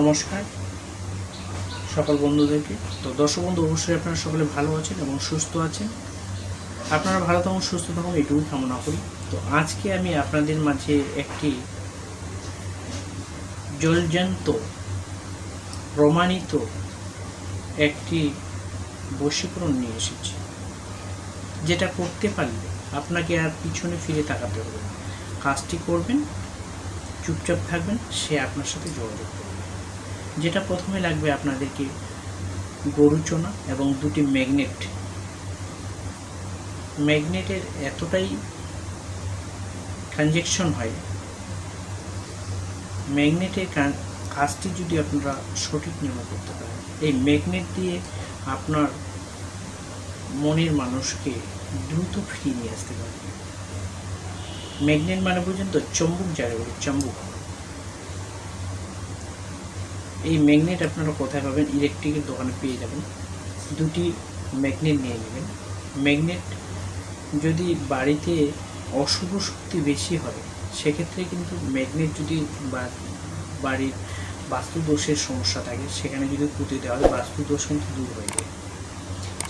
নমস্কার। সকল বন্ধুদেরকে। তো দর্শক বন্ধু, অবশ্যই আপনারা সকলে ভালো আছেন এবং সুস্থ আছেন। আপনারা ভালো থাকুন, সুস্থ থাকুন, এটুকুই কামনা করি। তো আজকে আমি আপনাদের মাঝে একটি জলজান্ত প্রমাণিত একটি বশীকরণ নিয়ে এসেছি। যেটা করতে পারলে আপনাকে আর পিছনে ফিরে তাকাতে হবে কাজটি করবেন, চুপচাপ থাকবেন, সে আপনার সাথে যোগাযোগ করবে। যেটা প্রথমে লাগবে আপনাদেরকে গরু চোনা এবং দুটি ম্যাগনেট। ম্যাগনেটের এতটাই ট্রানজেকশন হয়, ম্যাগনেটের কাজটি যদি আপনারা সঠিক নিয়মে করতে পারেন, এই ম্যাগনেট দিয়ে আপনার মনের মানুষকে দ্রুত ফিরিয়ে নিয়ে আসতে পারেন ম্যাগনেট মানে বুঝেন তো, চম্বুক যারা বলে, চম্বুক। এই ম্যাগনেট আপনারা কোথায় পাবেন? ইলেকট্রিকের দোকানে পেয়ে যাবেন। দুটি ম্যাগনেট নিয়ে নেবেন। ম্যাগনেট যদি বাড়িতে অশুভ শক্তি বেশি হয়, সেক্ষেত্রে কিন্তু ম্যাগনেট যদি বাড়ির বাস্তু দোষের সমস্যা থাকে, সেখানে যদি পুঁতে দেওয়া হয় বাস্তু দোষ কিন্তু দূর হয়ে যায়।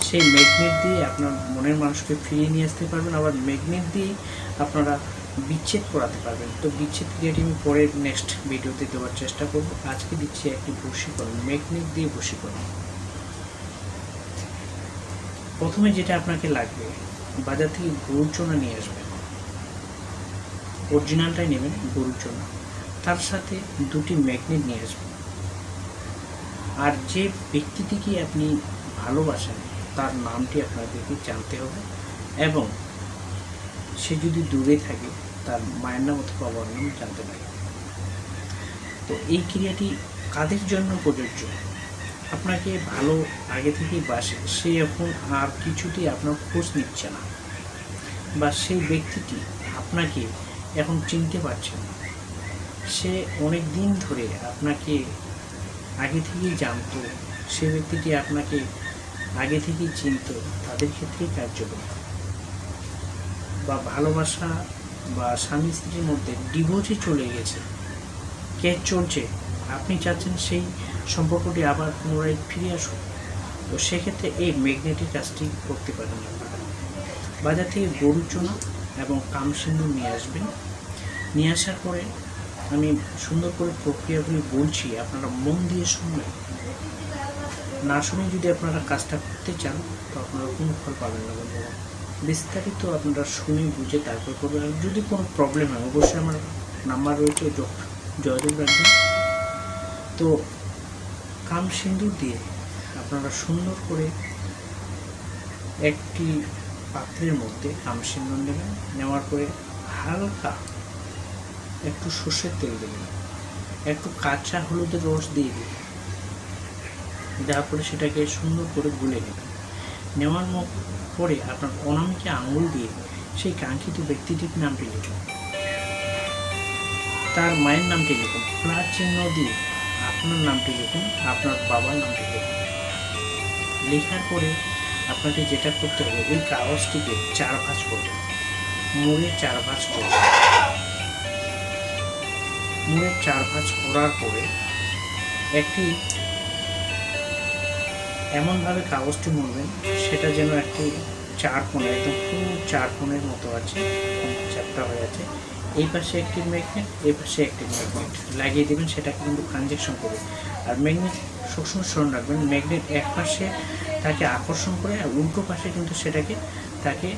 সেই ম্যাগনেট দিয়ে আপনার মনের মানুষকে ফিরিয়ে নিয়ে আসতে পারবেন। আবার ম্যাগনেট দিয়ে আপনারা বিচ্ছেদ করাতে পারবেন। তো বিচ্ছেদ ক্রিয়াটি আমি পরে নেক্সট ভিডিওতে দেওয়ার চেষ্টা করব। আজকে দিচ্ছি একটি বশীকরণ ম্যাগনেট দিয়ে বশীকরণ। প্রথমে যেটা আপনাকে লাগবে, বাজার থেকে গরুর চোনা নিয়ে আসবেন। অরিজিনালটাই নেবেন, গরুর চোনা। তার সাথে দুটি ম্যাগনেট নিয়ে আসবেন। আর যে ব্যক্তিটিকে আপনি ভালোবাসেন, তার নামটি আপনাদেরকে জানতে হবে। এবং সে যদি দূরে থাকে, তার মায়ের নাম অথবা বাবার নাম জানতে পারে। তো এই ক্রিয়াটি কাদের জন্য প্রযোজ্য? আপনাকে ভালো আগে থেকেই বাসে সে এখন আর কিছুতেই আপনার খোঁজ নিচ্ছে না। বা সেই ব্যক্তিটি আপনাকে এখন চিনতে পারছে না। সে অনেক দিন ধরে আপনাকে আগে থেকেই জানতো, সে ব্যক্তিটি আপনাকে আগে থেকেই চিনত, তাদের ক্ষেত্রেই কার্যকর। বা ভালোবাসা বা স্বামী স্ত্রীর মধ্যে ডিভোর্সে চলে গেছে। কে চলছে? আপনি চাচ্ছেন সেই সম্পর্কটি আবার পুনরায় ফিরে আসুক। তো সেক্ষেত্রে এই ম্যাগনেটিক কাজটি করতে পারেন আপনারা। বাজার থেকে গরু চোনা এবং কামসিন্দুর নিয়ে আসবেন। নিয়ে আসার পরে আমি সুন্দর করে প্রক্রিয়াগুলি বলছি, আপনারা মন দিয়ে শুনবেন। না শুনে যদি আপনারা কাজটা করতে চান, তো আপনারা কোনো ফল পাবেন না বন্ধুরা। বিস্তারিত আপনারা শুনে বুঝে তারপর করবেন। আর যদি কোনো প্রবলেম হয়, অবশ্যই আমার নাম্বার রয়েছে, যোগ- যোগাযোগ রাখবেন। তো কাম সিন্দুর দিয়ে আপনারা সুন্দর করে একটি পাত্রের মধ্যে কাম সিন্দুর নেবেন। নেওয়ার পরে হালকা একটু সর্ষের তেল দেবেন। একটু কাঁচা হলুদের রস দিয়ে দেবেন। দেওয়ার পরে সেটাকে সুন্দর করে গুলে নেবেন। নেওয়ার পরে আপনার অনামিকে আঙুল দিয়ে সেই কাঙ্ক্ষিত ব্যক্তিটির নামটি লিখুন তার মায়ের নামটি লিখুন। প্লাস চিহ্ন দিয়ে আপনার নামটি লিখুন, আপনার বাবার নামটি লিখুন। লেখার পরে আপনাকে যেটা করতে হবে, ওই কাগজটিকে চার ভাঁজ করবেন মুড়ে চার ভাঁজ করবেন মুড়ে চার ভাঁজ করার পরে একটি এমনভাবে কাগজটি মুড়বেন, সেটা যেন একটি চার কোণে, একদম পুরো চার কোণের মতো আছে চারটা হয়ে আছে। এই পাশে একটি ম্যাগনেট এই পাশে একটি ম্যাগনেট লাগিয়ে দেবেন সেটাকে কিন্তু ট্রানজেকশন করবে। আর ম্যাগনেট সবসময় স্মরণ রাখবেন ম্যাগনেট এক পাশে তাকে আকর্ষণ করে আর উল্টো পাশে কিন্তু সেটাকে তাকে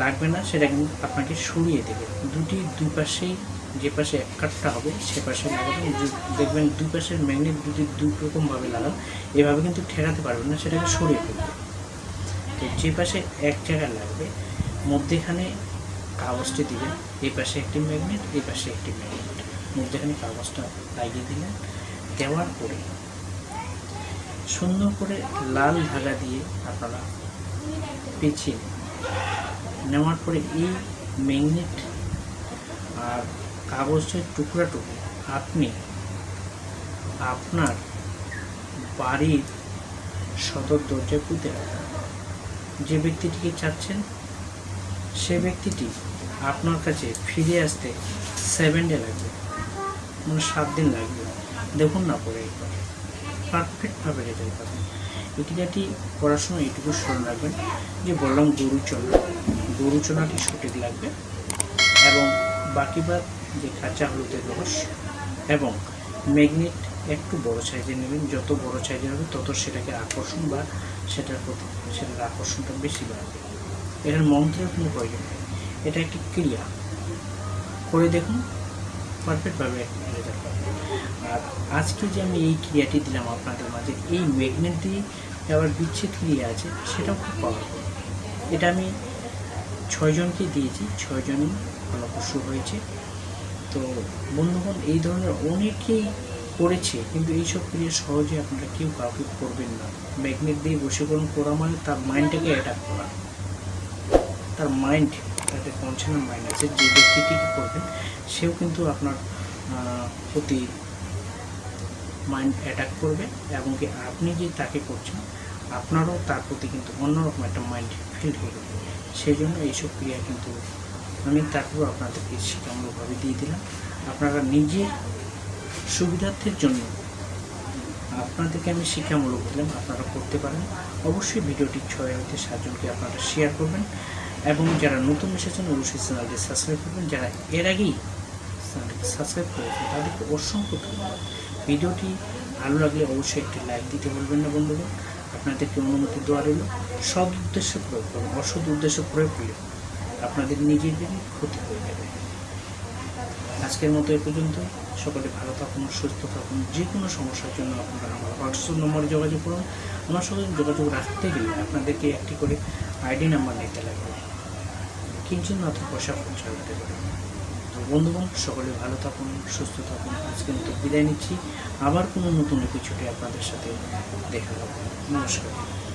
লাগবে না, সেটা কিন্তু আপনাকে সরিয়ে দেবে। দুটি দুই পাশেই যে পাশে কাঠটা হবে, সে পাশে লাগাবেন। দু- দেখবেন দুই পাশের ম্যাগনেট যদি দুই রকমভাবে লাগান। এভাবে কিন্তু ঠেকাতে পারবেন না, সেটাকে সরিয়ে ফেলবে তো যে পাশে এক জায়গায় লাগবে, মধ্যেখানে কাগজটি দিবেন। এই পাশে একটি ম্যাগনেট এই পাশে একটি ম্যাগনেট মধ্যেখানে কাগজটা লাগিয়ে দিলেন, দেওয়ার পরে সুন্দর করে লাল ধাগা দিয়ে আপনারা পেঁচিয়ে নেওয়ার পরে এই ম্যাগনেট আর কাগজের টুকরাটুকু আপনি আপনার বাড়ির সদর দরজায় পুঁতে রাখবেন যে ব্যক্তিটিকে চাচ্ছেন, সে ব্যক্তিটি আপনার কাছে ফিরে আসতে সেভেন ডে লাগবে মানে সাত দিন লাগবে। দেখুন না পরে একবার। পারফেক্টভাবে রেজাল্ট পাবেন। ক্রিয়াটি করার সময় এইটুকু স্মরণ রাখবেন যে বললাম গরুচনা গরুচনাটি সঠিক লাগবে এবং বাকি বাদ যে কাঁচা হলুদের রস এবং ম্যাগনেট একটু বড় সাইজের নেবেন। যত বড় সাইজের হবে, তত সেটাকে আকর্ষণ বা সেটার প্রতি সেটার আকর্ষণটা বেশি বাড়বে। এটার মন্ত্রের কোনো প্রয়োজন নেই। এটা একটি ক্রিয়া। করে দেখুন পারফেক্টভাবে রেজাল্ট আর আজকে যে আমি এই ক্রিয়াটি দিলাম আপনাদের মাঝে, এই ম্যাগনেট দিয়ে আবার বিচ্ছেদ ক্রিয়া আছে, সেটাও খুব পাওয়ারফুল এটা আমি ছয়জনকে দিয়েছি, ছয়জনই ফলপ্রসূ হয়েছে। তো বন্ধুগণ, এই ধরনের অনেকেই করেছে, কিন্তু এইসব ক্রিয়া সহজে আপনারা কেউ কাউকে করবেন না। ম্যাগনেট দিয়ে বশীকরণ করা মানে তার মাইন্ডটাকে অ্যাটাক করা। তার মাইন্ড তাদের কনসার্ন মাইন্ড আছে, যে ব্যক্তিটিকে করবেন, সেও কিন্তু আপনার প্রতি মাইন্ড অ্যাটাক করবে, এবং কি আপনি যে তাকে করছেন, আপনারও তার প্রতি কিন্তু অন্যরকম একটা মাইন্ড ফিল হয়ে যাবে। সেই জন্য এইসব ক্রিয়া কিন্তু আমি তারপর আপনাদেরকে শিক্ষামূলকভাবে দিয়ে দিলাম। আপনারা নিজের সুবিধার্থের জন্য আপনাদেরকে আমি শিক্ষামূলক দিলাম, আপনারা করতে পারেন। অবশ্যই ভিডিওটি ছয় হইতে সাতজনকে আপনারা শেয়ার করবেন এবং যারা নতুন এসেছেন, অবশ্যই চ্যানেলটি সাবস্ক্রাইব করবেন। যারা এর আগেই চ্যানেলটি সাবস্ক্রাইব করেছেন, তাদেরকে অসংখ্য ধন্যবাদ। ভিডিওটি ভালো লাগলে অবশ্যই একটি লাইক দিতে বলবেন না বন্ধুগণ আপনাদেরকে অনুমতি দেওয়া রইল। সদ উদ্দেশ্যে প্রয়োগ করুন, অসৎ উদ্দেশ্যে প্রয়োগ করলে আপনাদের নিজেদেরই ক্ষতি হয়ে যাবে। আজকের মতো এ পর্যন্ত। সকলে ভালো থাকুন, সুস্থ থাকুন। যে কোনো সমস্যার জন্য আপনারা আমার হোয়াটসঅ্যাপ নম্বরে যোগাযোগ করুন। আমার সঙ্গে যোগাযোগ রাখতে গেলে আপনাদেরকে একটি করে আইডি নাম্বার নিতে লাগবে। কিঞ্চিত মাত্র পয়সা খরচা হতে পারে। তো বন্ধুগণ, সকলে ভালো থাকুন, সুস্থ থাকুন। আজকের মতো বিদায় নিচ্ছি। আবার কোনো নতুন এপিসোডে আপনাদের সাথে দেখা হবে। নমস্কার।